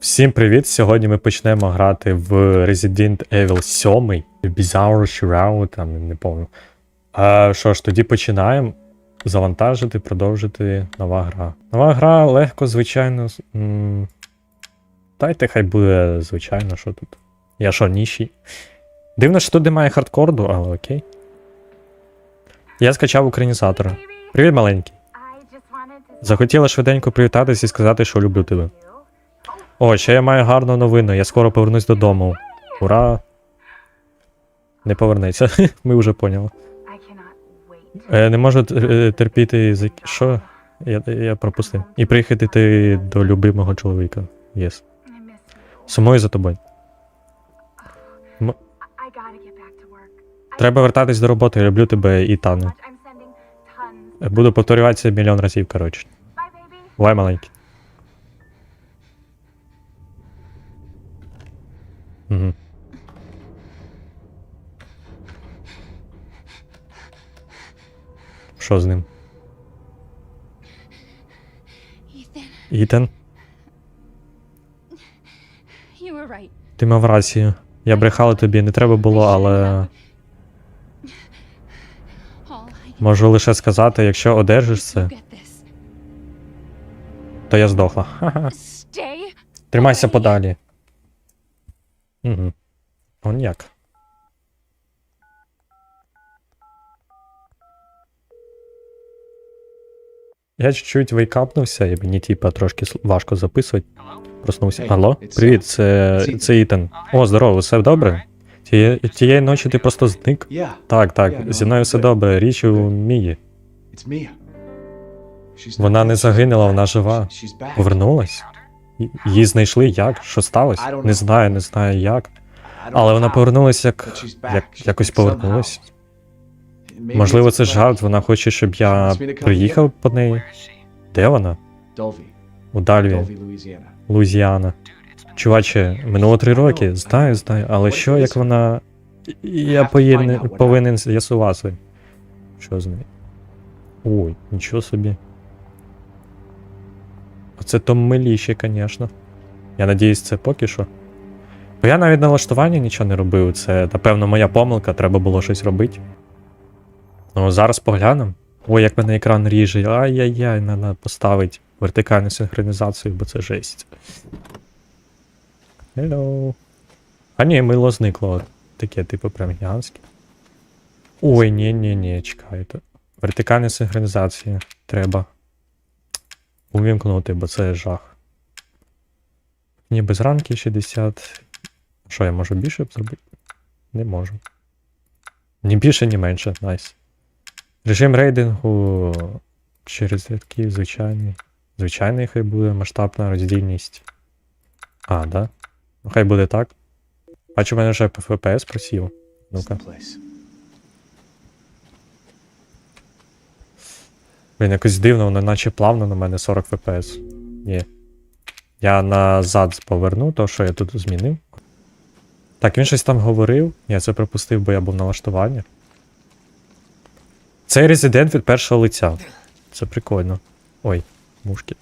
Всім привіт! Сьогодні ми почнемо грати в Resident Evil 7. Bizarre Shroud, там не пам'ятаю. А, що ж, тоді починаємо. Завантажити, продовжити нова гра. Нова гра легко, звичайно. м, Дайте хай буде звичайно, що тут. Я що, ніші? Дивно, що тут немає хардкорду, але окей. Я скачав українізатора. Привіт, маленький. Захотіла швиденько привітатись і сказати, що люблю тебе. О, ще я маю гарну новину. Я скоро повернусь додому. Ура! Не повернеться. Ми вже поняли. Е, не можу е, терпіти за що? Я, я пропустив. І приїхати ти до любимого чоловіка. Єс. Сумую за тобою. М- Треба вертатись до роботи, я люблю тебе і Тану. Буду повторюватися мільйон разів, коротше. Бувай маленький. Угу. Що з ним? Ітан, ти мав рацію. Я брехала тобі, не треба було, але можу лише сказати, якщо одержиш це, то я здохла. Тримайся подалі. Угу. Он як. Я чуть-чуть вейкапнувся, і мені типа трошки важко записувати. Проснувся. Алло? Привіт, uh, це, це Ітан. О, здорово, все добре? Тієї, тієї ночі ти просто зник? Так, так, зі мною все добре. Річ у Мії. Вона не загинула, вона жива. Повернулась? Її знайшли як? Що сталося? Не знаю, не знаю як. Але вона but як. як якось. Maybe Можливо, це жарт, вона хоче, щоб я приїхав по неї. Де вона? У Дальві, Луїзіана. Чуваче, минуло три роки, знаю, знаю, але що як вона. Я повинен, повинен з'ясувати. Що з нею? Ой, нічого собі. Оце то миліще, звісно. Я надіюсь, це поки що. Бо я навіть налаштування нічого не робив. Це, напевно, моя помилка, треба було щось робити. Ну, зараз поглянемо. Ой, як мене екран ріже. Ай-яй-яй, треба поставити вертикальну синхронізацію, бо це жесть. Hello. А ні, мило зникло. Таке, типу, прям гігантське. Ой, ні, ні, ні, чекайте. Вертикальна синхронізація треба увімкнути, бо це жах. Ні, без ранки 60. Що, я можу більше зробити? Не можу. Ні більше, ні менше, найс. Режим рейдингу через рядки звичайний. Звичайний хай буде масштабна роздільність. А, да? Ну хай буде так. Бачу, в мене вже FPS просів. Ну-ка. the place. Блін, якось дивно, воно наче плавно на мене 40 FPS. Ні. Я назад поверну то, що я тут змінив. Так, він щось там говорив. Я це пропустив, бо я був на налаштуванні. Цей резидент від першого лиця. Це прикольно. Ой, мушки.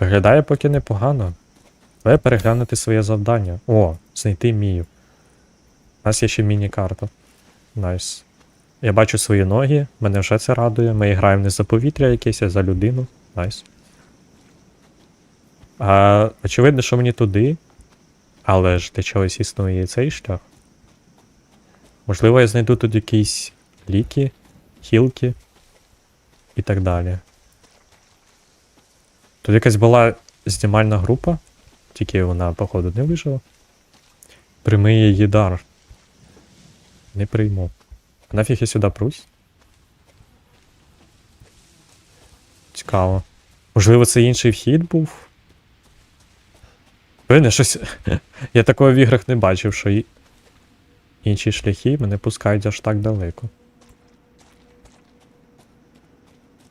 Виглядає поки непогано. Треба переглянути своє завдання. О, знайти Мію. У нас є ще міні-карта. Найс. Я бачу свої ноги, мене вже це радує. Ми граємо не за повітря якесь, а за людину. Найс. А, очевидно, що мені туди. Але ж для чогось існує цей шлях. Можливо, я знайду тут якісь ліки, хілки і так далі. Тут якась була знімальна група, тільки вона, походу, не вижила. Прийми її дар. Не прийму. Нафіг я сюди прусь? Цікаво. Можливо, це інший вхід був? Певне, щось. Я такого в іграх не бачив, що інші шляхи мене пускають аж так далеко.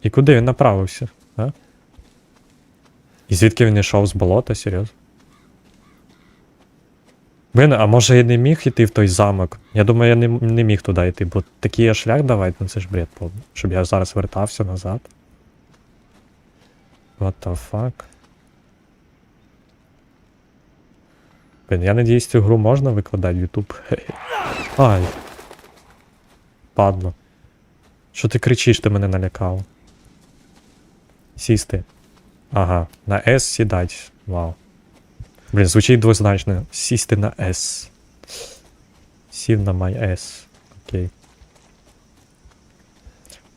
І куди він направився? А? І звідки він йшов з болота, серйозно? Блин, а може я не міг йти в той замок? Я думаю, я не не міг туди йти, бо такий шлях давайте ну це ж бред повний. Щоб я зараз вертався назад. What the fuck? Блин, я надіюсь, цю гру можна викладати в YouTube. Ай. Падло. Що ти кричиш, ти мене налякав? Сісти. Ага, на S сідать. Вау. Блін, звучить двозначно. Сісти на S. Сів на my S. Окей.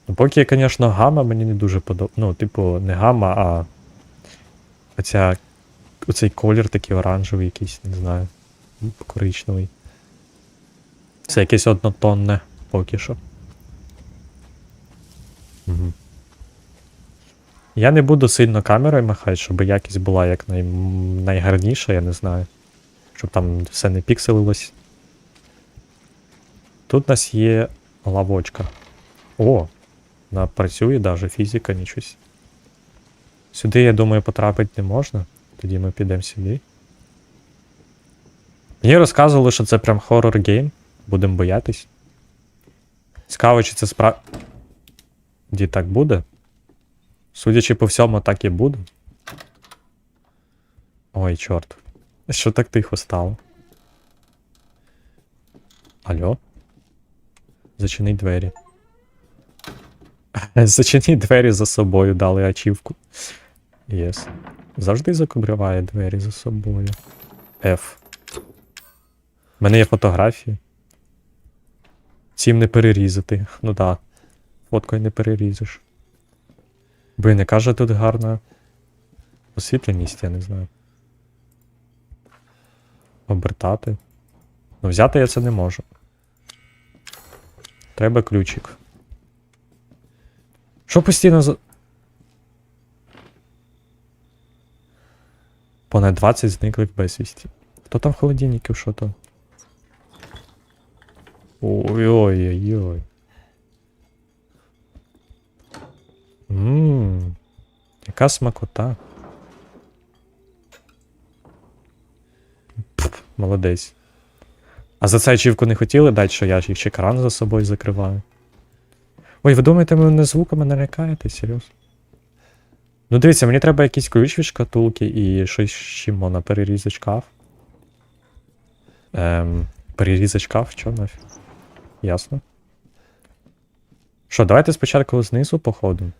Ну, поки, звісно, гама мені не дуже подобається. Ну, типу, не гама, а. Оця. Оцей колір такий оранжевий якийсь, не знаю. Коричневий. Це якесь однотонне поки що. Угу. Я не буду сильно камерою махати, щоб якість була як най... найгарніша, я не знаю. Щоб там все не пікселилось. Тут у нас є лавочка. О! Вона працює даже фізика, нічого. Сюди, я думаю, потрапити не можна. Тоді ми підемо сюди. Мені розказували, що це прям хоррор гейм. Будемо боятись. Цікаво, чи це справ... Ді так буде? Судячи по всьому, так і буде. Ой, чорт. Що так тихо стало? Алло? Зачиніть двері. Зачиніть двері за собою, дали ачівку. Єс. Завжди закриває двері за собою. F. У мене є фотографії. Цим не перерізати. Ну да. Фоткою не перерізеш. Би не каже тут гарна освітленість, я не знаю. Обертати. Ну, взяти я це не можу. Треба ключик. Що постійно за. Понад 20 зниклих безвісті. Хто там в холодильнику, що то? Ой-ой-ой-ой. Ммм. Яка смакота. Пф, молодець. А за це ачівку не хотіли дати, що я ще кран за собою закриваю. Ой, ви думаєте, ви мене звуками налякаєте? Серйозно? Ну дивіться, мені треба якийсь ключ від шкатулки і щось з чим можна перерізати шкаф. Ем, перерізати шкаф, що нафіг? Ясно. Що, давайте спочатку знизу походимо.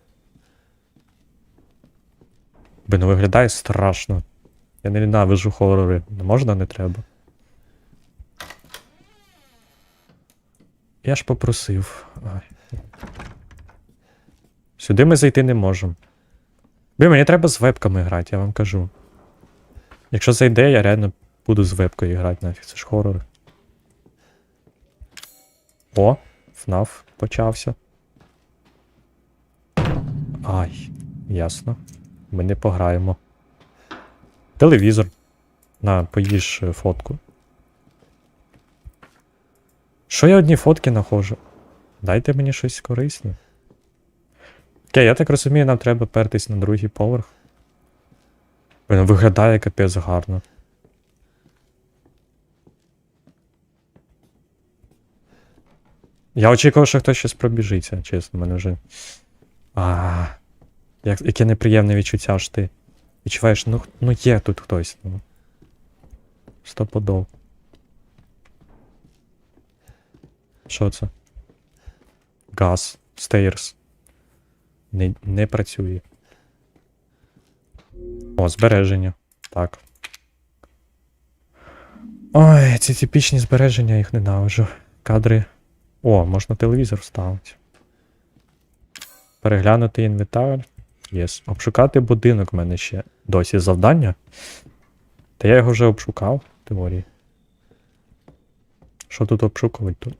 Блін, ну виглядає страшно. Я не ненавижу хорори. Не можна, не треба. Я ж попросив. Ай. Сюди ми зайти не можемо. Блін, мені треба з вебками грати, я вам кажу. Якщо зайде, я реально буду з вебкою грати нафіг, це ж хорор. О, FNAF почався. Ай, ясно. Ми не пограємо. Телевізор. На, поїж е, фотку. Що я одні фотки нахожу? Дайте мені щось корисне. Окей, я так розумію, нам треба пертись на другий поверх. Блін, виглядає капець гарно. Я очікував, що хтось щось пробіжиться, чесно, мене вже. А, як, яке неприємне відчуття ж ти. Відчуваєш, ну, ну є тут хтось. Ну. Стопудов. Що це? Газ. Стейрс. Не, не працює. О, збереження. Так. Ой, ці типічні збереження, їх ненавиджу. Кадри. О, можна телевізор вставити. Переглянути інвентар. Єс. Обшукати будинок в мене ще досі завдання. Та я його вже обшукав, теорії. Що тут обшукувати тут?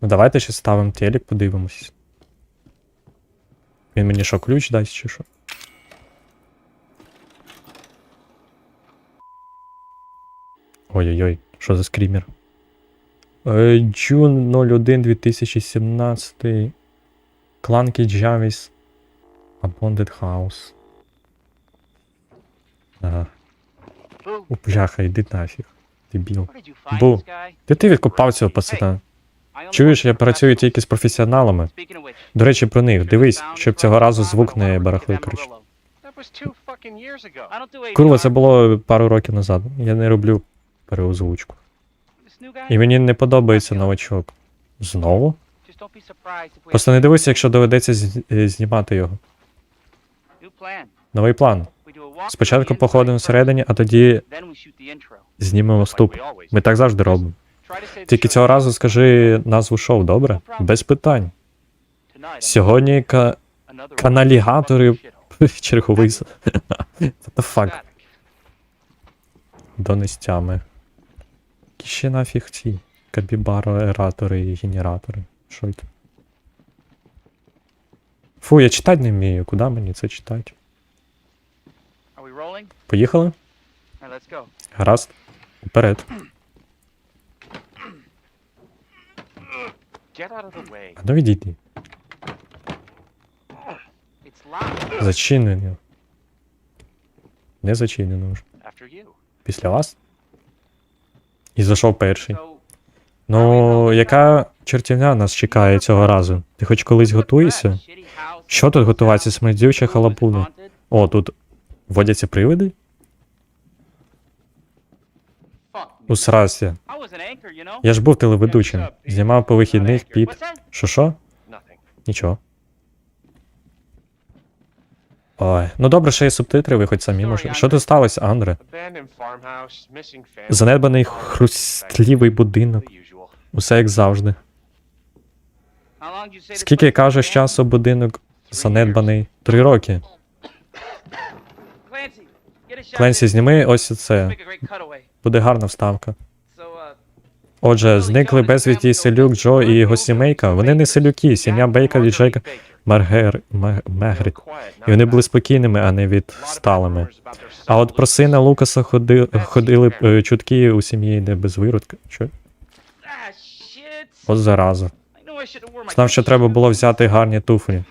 Ну давайте ще ставимо телек, подивимось. Він мені що, ключ дасть чи що? Ой-ой-ой, що за скрімер? Джун 01 2017. Кланки Джавіс. Abandoned House. Ага. У бляха, йди нафіг. Дебіл. Бу, де ти відкопав цього пацана? Чуєш, я працюю тільки з професіоналами. До речі, про них. Дивись, щоб цього разу звук не барахлив, коротше. Курва, це було пару років назад. Я не роблю переозвучку. І мені не подобається новачок. Знову? Просто не дивися, якщо доведеться е, знімати його. Новий план. Спочатку походимо всередині, а тоді знімемо вступ. Ми так завжди робимо. Тільки цього разу скажи назву шоу, добре? Без питань. Сьогодні ка- каналігатори черговий. fuck? Донестями. Які ще нафіг ці кабібаро-ератори і генератори. Що це? Фу, я читати не вмію. Куди мені це читати? Поїхали? Гаразд. Вперед. А ну відійди. Зачинено. Не зачинено вже. Після вас? І зайшов перший. Ну, яка чертівня нас чекає цього разу? Ти хоч колись готуєшся? Що тут готуватися? Смердюча халапуна. О, тут водяться привиди? Know? Я ж був телеведучим. Знімав по вихідних під. Що що? Нічого. Ой, ну добре, що є субтитри, ви хоч самі можете. Що тут сталося, Андре? Занедбаний хрустлівий будинок. Усе як завжди. Скільки кажеш часу будинок занедбаний? Три роки. Кленсі, зніми ось це. Буде гарна вставка. Отже, зникли безвісті селюк Джо і його сімейка. Вони не селюки, сім'я Бейка і Джейка Маргер Ма- Мегрит. І вони були спокійними, а не відсталими. А от про сина Лукаса ходи, ходили е, чутки у сім'ї не без виродка. От зараза. Знав, що треба було взяти гарні туфлі.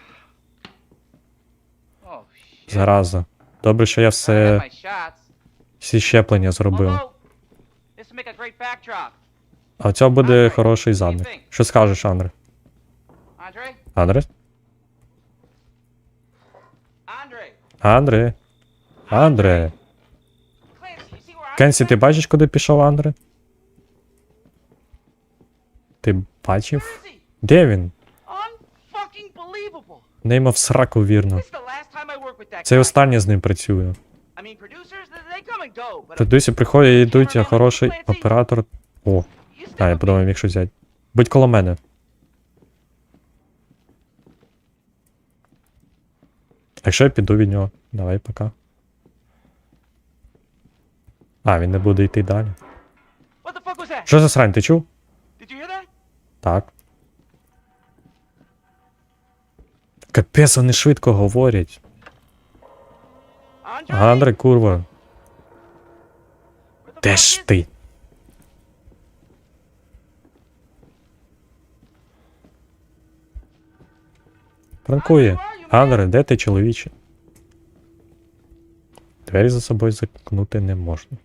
Зараза. Добре, що я все всі щеплення зробив. А цього буде хороший задник. Що скажеш, Андре? Андре? Андре? Андре? Кенсі, ти бачиш, куди пішов Андре? Ти бачив? Де він? Unfucking believable. Нейма в сраку вірно. Це останнє з ним працює. Продюсі приходять і йдуть, а хороший оператор. О, а я подумав, якщо взяти. Будь коло мене. А якщо я піду від нього? Давай, пока. А, він не буде йти далі. Що за срань, ти чув? Так. Капець, вони швидко говорять. Андре, курва. Де ж ти? Пранкує. Андре, де ти, чоловіче? Двері за собою замкнути не можна.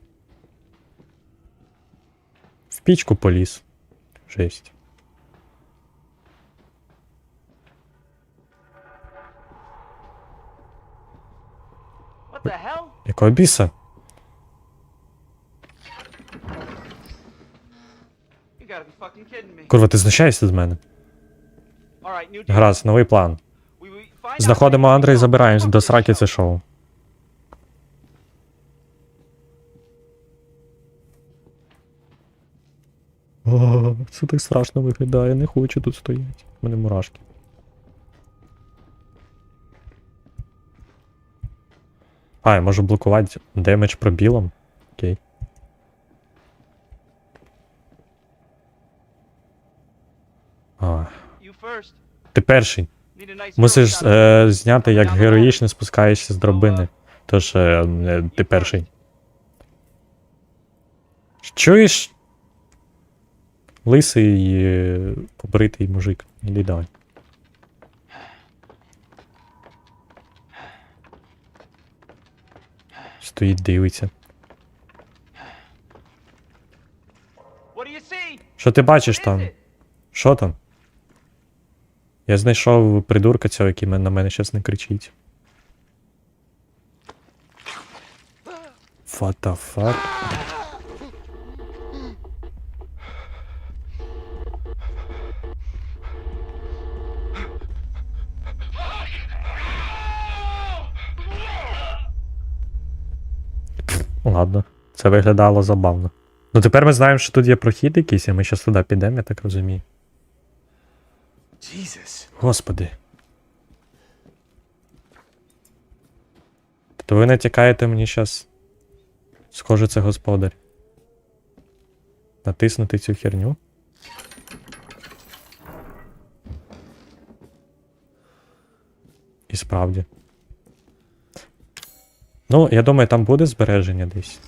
В пічку поліз. Жесть. Якого біса? Курва, ти знущаєшся з мене? Гаразд, новий план. Знаходимо Андре і забираємось до сраки це шоу. О, це так страшно виглядає, не хочу тут стояти. У мене мурашки. А, я можу блокувати демедж пробілом. Окей. А, ти перший. Мусиш е, зняти, як героїчно спускаєшся з драбини. Тож е, е, ти перший. Чуєш? Лисий е, побритий мужик. Іди давай. Стоїть, дивиться. Що ти бачиш там? Що там? Я знайшов придурка цього, який на мене зараз не кричить. What the fuck? Ладно, це виглядало забавно. Ну тепер ми знаємо, що тут є прохід якийсь, і ми зараз туди підемо, я так розумію. Jesus. Господи. То ви натякаєте мені зараз. Схоже, це господар. Натиснути цю херню. І справді. Ну, я думаю, там буде збереження десь.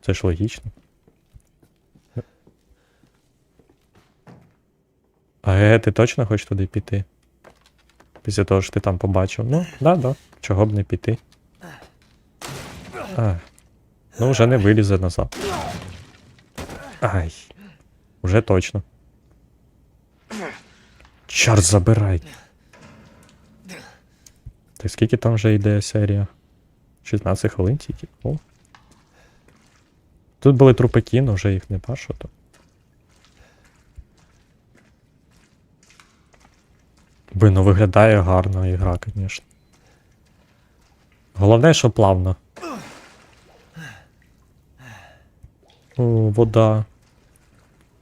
Це ж логічно. А е, ти точно хочеш туди піти? Після того, що ти там побачив. Ну, да, да. Чого б не піти. А. Ну, вже не вилізе назад. Ай. Уже точно. Чорт забирай. Так скільки там вже йде серія? 16 хвилин тільки. О. Тут були трупаки, але вже їх не бачу, то. Блин, ну виглядає гарно ігра, звісно. Головне, що плавно. О, вода.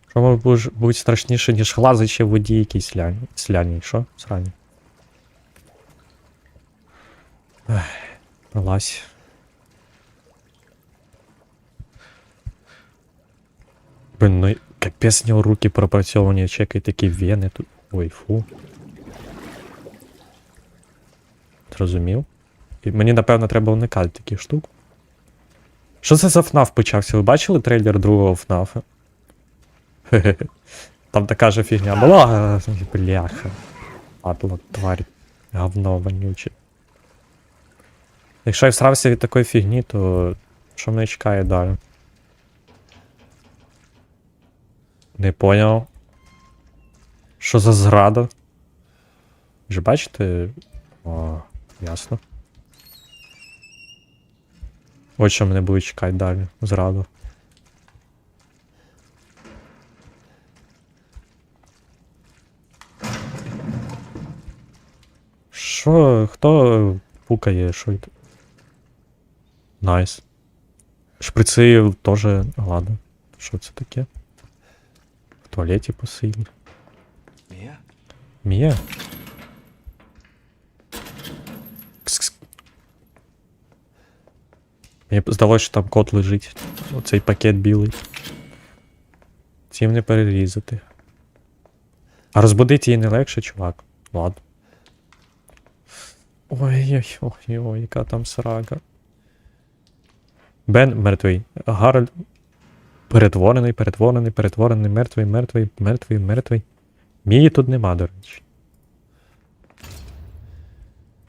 Що може страшніше, ніж глазичі в воді якісь сляні. Сляні, що? Срані. Ех, Вилазь. Блин, ну капець в нього руки пропрацьовані, чекай такі вени тут. Ой, фу. Зрозумів. Мені, напевно, треба уникати таких штук. Що це за FNAF почався? Ви бачили трейлер другого FNAF? Там така же фігня була. Бляха. Падла, тварь. Говно вонюче. Якщо я всрався від такої фігні, то що мене чекає далі? Не поняв. Що за зрада? Ж бачите? О, ясно. Ось що мене буде чекати далі. Зраду. Що? Хто пукає? Що це? Найс. Шприци теж ладно. Що це таке? В туалеті посильні. Mia? Мія? Кс-кс. Мені здалося, що там кот лежить. Оцей пакет білий. Цим не перерізати. А розбудити її не легше, чувак. Ладно. Ой-ой-ой, яка там срака. Бен мертвий. Гарольд. Перетворений, перетворений, перетворений, мертвий, мертвий, мертвий, мертвий. Мії тут нема, до речі.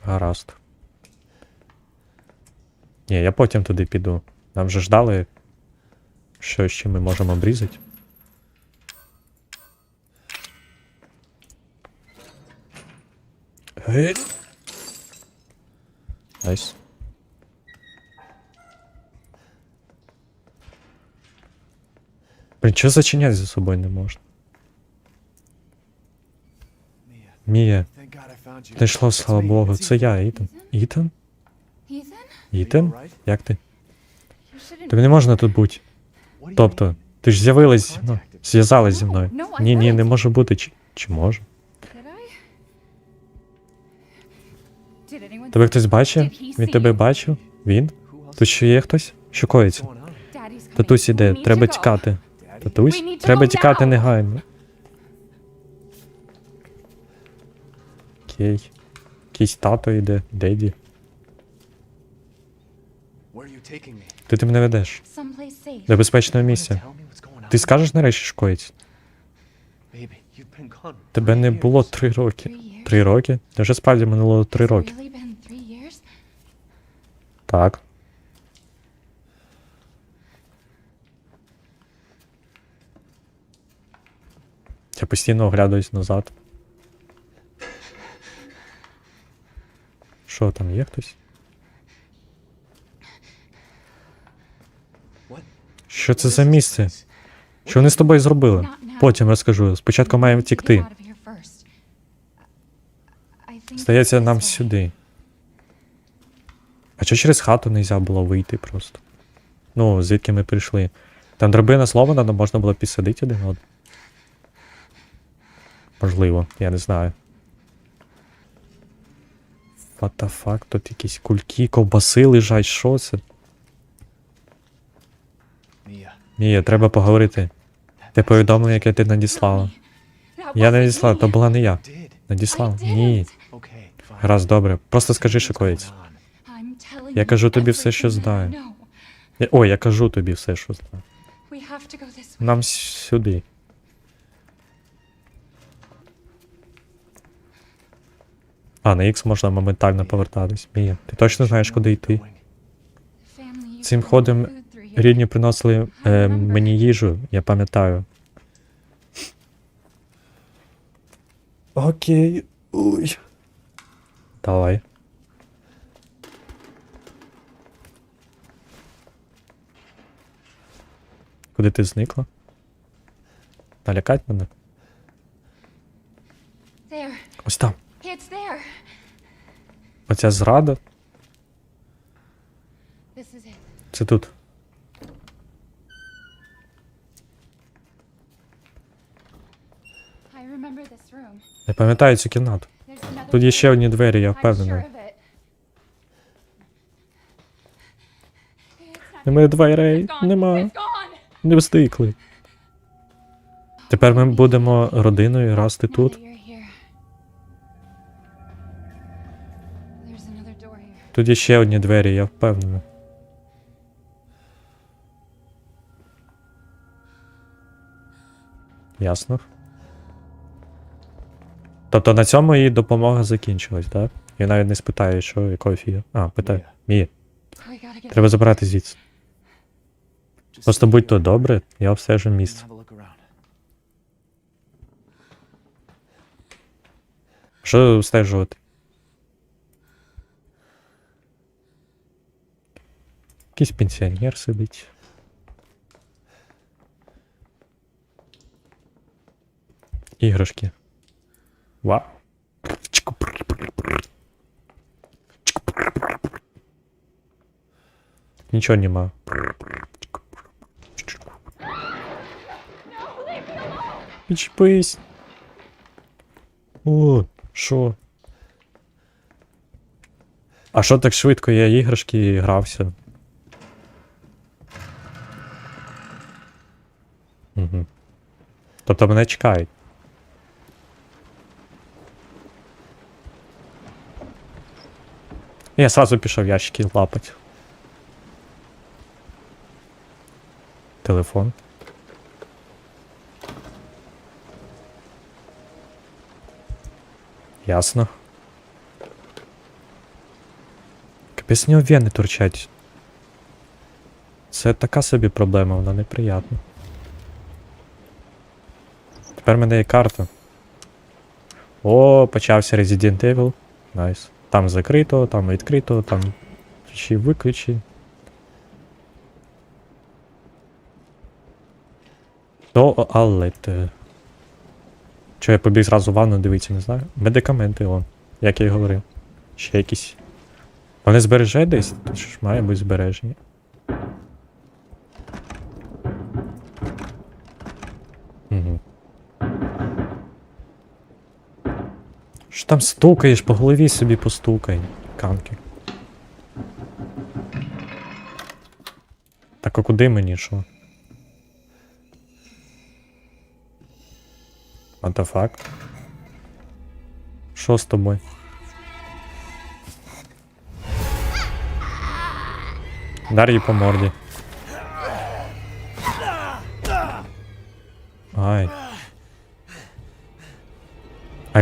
Гаразд. Ні, я потім туди піду. Нам вже ждали, що ще ми можемо обрізати. Найс. Блін, чого зачиняти за собою не можна? Мія, It's слава Богу. Це я, Ітан. Ітан? Ітан? Як ти? Тобі не можна тут бути. Тобто, ти ж з'явилась мною. Зв'язалась зі мною. Ні, ні, не може бути. Чи, чи може? Тебе хтось бачив? Він тебе бачив? Він? Тут ще є хтось? Що коїться? Татусь іде, треба тікати. Татусь? Треба тікати негайно. Окей. Якийсь тато йде, деді. Ти ти мене ведеш. До безпечного місця. Ти скажеш нарешті, gone Тебе не було три роки. Три роки? Невже справді минуло три роки? Так. Я постійно оглядаюсь назад. Що там є хтось? Що це за місце? Що вони з тобою зробили? Потім розкажу. Спочатку маємо втікти. Здається, нам сюди. А чого через хату не можна було вийти просто? Ну, звідки ми прийшли? Там драбина сломана, але можна було підсадити один одного. Можливо, я не знаю. What the fuck? Тут якісь кульки, ковбаси лежать, що це? Мія, треба поговорити. Те повідомлення, яке ти надіслала. Я не надіслав, то була не я. Надіслав? Ні. Гаразд, добре. Просто скажи, що коїться. Я кажу тобі все, що знаю. Ой, я кажу тобі все, що знаю. Нам сюди. А, на X можна моментально повертатись. Мія, ти точно знаєш, куди йти? Цим ходом. Рідні приносили е, мені їжу, я пам'ятаю. Окей. Ой. Давай. Куди ти зникла? Налякать мене? Ось там. Оця зрада. Це тут. Я пам'ятаю цю кімнату. Тут є ще одні двері, я впевнений. Немає дверей. Нема. Не встигли. Тепер ми будемо родиною рости Now тут. Тут є ще одні двері, я впевнений. Ясно. Тобто на цьому її допомога закінчилась, так? Я навіть не спитаю, що якого фіга. А, питаю. Мія, треба забрати звідси. Просто будь то добре, я обстежу місце. Що обстежувати? Якийсь пенсіонер сидить. Іграшки. Вау. Нічого нема. Підчепись. О, що? А що так швидко я іграшки грався? Угу. Тобто мене чекають. Я сразу пішов ящики лапать. Телефон. Ясно. Капець в нього вени торчать. Це така собі проблема, вона неприятна. Тепер мене є карта. О, почався Resident Evil. Найс. Там закрито, там відкрито, там включи виключи. Туалет. Що я побіг зразу в ванну дивитися, не знаю. Медикаменти, о, як я й говорив. Ще якісь. Вони збереже десь? Тут ж має бути збережені. Там стукаєш, по голові собі постукай, канки. Так а куди мені що? What the fuck? Що з тобою? Дар їй по морді.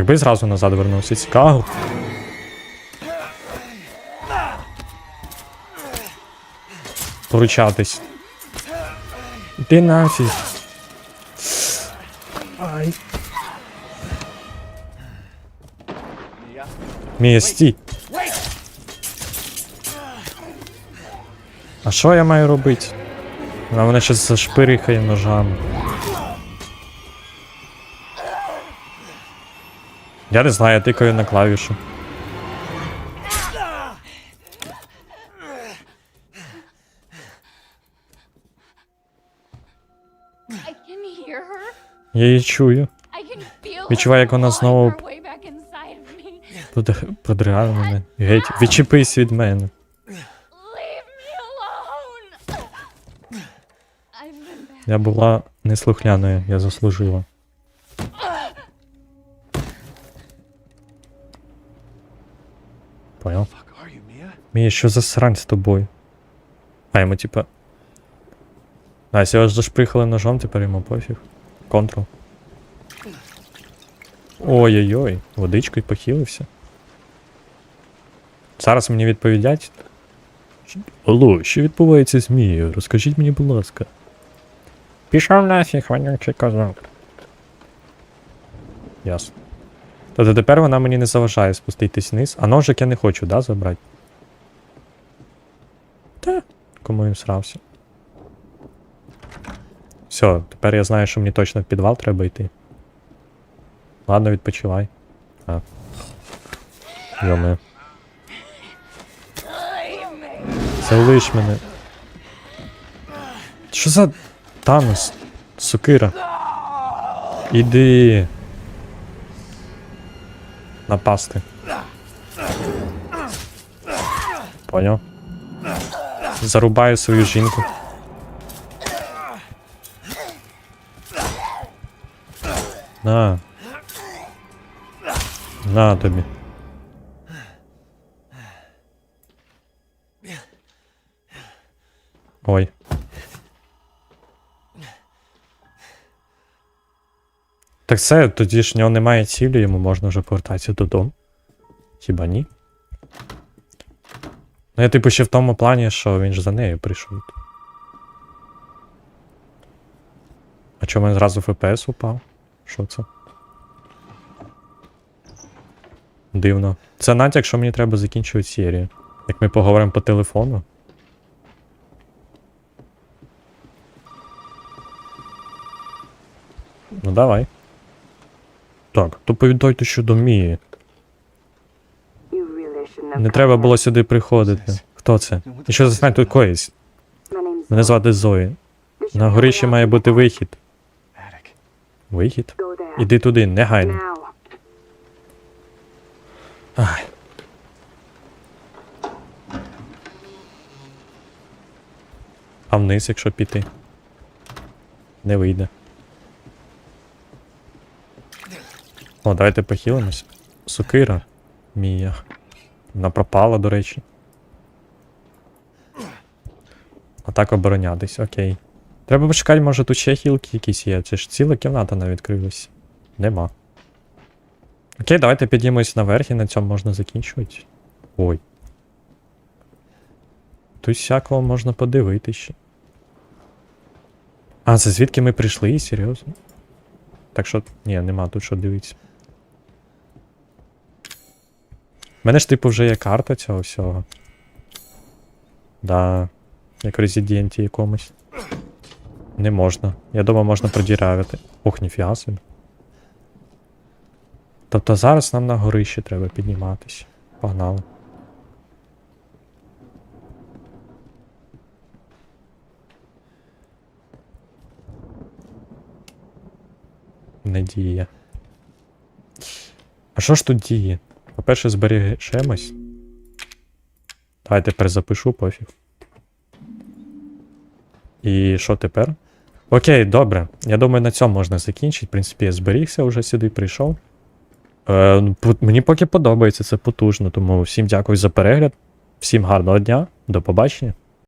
Якби зразу назад вернувся, цікаво. Поручатись. Ти нафіг. Ай. Мія, стій. А що я маю робити? Вона мене щас зашпирихає ножами. Я не знаю, я тикаю на клавішу. Я її чую. Відчуваю, як вона знову Подригає мене. Геть, відчепись від мене. Я була неслухняною, я заслужила. Понял? Mia? Що за срань з тобою? А йому типа. А, його ж зашприхали ножом, тепер йому пофіг. Контрол. Ой-ой-ой, водичкою похилився. Зараз мені відповідять. Алло, що відбувається з Мією? Розкажіть мені, будь ласка. Пішов нафіг, вонючий козак. Ясно. Тобто тепер вона мені не заважає спуститись вниз, а ножик я не хочу, да, забрати? Та, кому він срався. Все, тепер я знаю, що мені точно в підвал треба йти. Ладно, відпочивай. А. Йоме. Залиш мене. Що за Танос? Сукира. Іди. Напасти. Поняв? Зарубаю свою жінку. На. На тобі. Ой. Так це тоді ж в нього немає цілі, йому можна вже повертатися додому. Хіба ні? Ну я типу ще в тому плані, що він ж за нею прийшов. А чому він зразу ФПС упав? Що це? Дивно. Це натяк, що мені треба закінчувати серію. Як ми поговоримо по телефону. Ну давай. Так, то повідайте щодо Мії. Не треба було сюди приходити. Хто це? І що за тут коїсь? Мене звати Зої. На горищі має бути вихід. Вихід? Іди туди, негайно. Ай. А вниз, якщо піти. Не вийде. О, давайте похилимось. Сукира. Мія. Вона пропала, до речі. Отак оборонятись, окей. Треба почекати, може тут ще хілки якісь є. Це ж ціла кімната навіть відкрилась. Нема. Окей, давайте підіймось наверх і на цьому можна закінчувати. Ой. Тут всякого можна подивитися ще. А, це звідки ми прийшли? Серйозно? Так що. Ні, нема тут що дивитися. У мене ж типу вже є карта цього всього. Да. Як в резиденті якомусь. Не можна. Я думаю, можна продірявити. Ох, ніфіга собі. Тобто зараз нам на горище треба підніматися. Погнали. Не діє. А що ж тут діє? По-перше, збережемось. тепер запишу пофіг. І що тепер? Окей, добре. Я думаю, на цьому можна закінчити. В принципі, я зберігся вже сюди прийшов. Е, ну, мені поки подобається, це потужно. Тому всім дякую за перегляд. Всім гарного дня, до побачення.